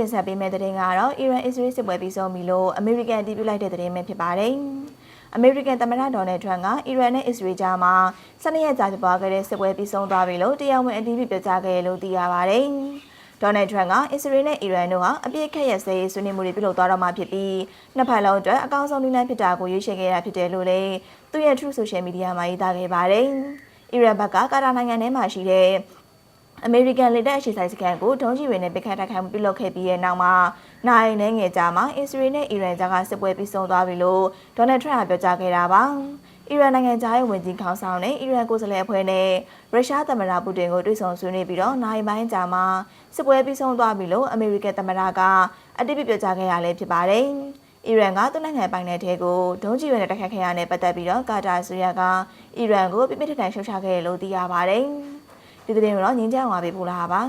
တင်ဆက်ပေးမယ့်သတင်းကတော့အီရန်အစ္စရေးစစ်ပွဲပြီးဆုံးပြီလို့အမေရိကန်အတည်ပြုလိုက်တဲ့သတင်းပဲဖြစ်ပါတယ်။အမေရိကန်သမ္မတဒေါ်နယ်ထရန့်ကအီရန်နဲ့အစ္စရေးကြားမှာ12ရက်ကြာဖြစ်ပွားခဲ့တဲ့စစ်ပွဲပြီးဆုံးသွားပြီလို့တရားဝင်အတည်ပြုပြောကြားခဲ့တယ်လို့သိရပါတယ်။ဒေါ်နယ်ထရန့်ကအစ္စရေးနဲ့အီရန်တို့ဟာအပြစ်ခက်ရစဲရေးဆွေးနွေးမှုတွေပြုလုပ်သွားတော့မှာဖြစ်ပြီးနှစ်ဖက်လုံးအတွက်အကောင်းဆုံးနည်းလမ်းဖြစ်တာကိုရွေးချယ်ခဲ့တာဖြစ်တယ်လို့လည်းသူ့ရဲ့ True Social Media မှာရေးသားခဲ့ပါတယ်။အီရန်ဘက်ကကာတာနိုင်ငံထဲမှာရှိတဲ့ အမေရိကန်လက်တပ်အခြေစိုက်စခန်းကိုဒုံးကျည်တွေနဲ့ပစ်ခတ်တိုက်ခိုက်မှုပြုလုပ်ခဲ့ပြီးတဲ့နောက်မှာနိုင်နေငယ်ကြာမှာအစ္စရေးနဲ့အီရန်ကြားကစစ်ပွဲပြီးဆုံးသွားပြီလို့ဒေါ်နယ်ထရန့်ကပြောကြားခဲ့တာပါ။အီရန်နိုင်ငံသားရဲ့ဝန်ကြီးခေါင်းဆောင်နဲ့အီရန်ကိုယ်စားလှယ်အဖွဲ့နဲ့ရုရှားသမ္မတပူတင်ကိုတွေ့ဆုံဆွေးနွေးပြီးတော့နိုင်ပိုင်းကြာမှာစစ်ပွဲပြီးဆုံးသွားပြီလို့အမေရိကန်သမ္မတကအတိအပြပြောကြားခဲ့ရလဲဖြစ်ပါတယ်။အီရန်ကသူ့နိုင်ငံပိုင်နယ်ထဲကိုဒုံးကျည်တွေနဲ့တိုက်ခတ်ခဲ့ရတဲ့ပတ်သက်ပြီးတော့ကာတာဆိုရကအီရန်ကိုပြစ်ပြစ်ထန်ထန်ရှုတ်ချခဲ့တယ်လို့သိရပါတယ်။ ဒီသတင်းကိုတော့ငင်းကြအောင်ပါပေးပို့လာပါ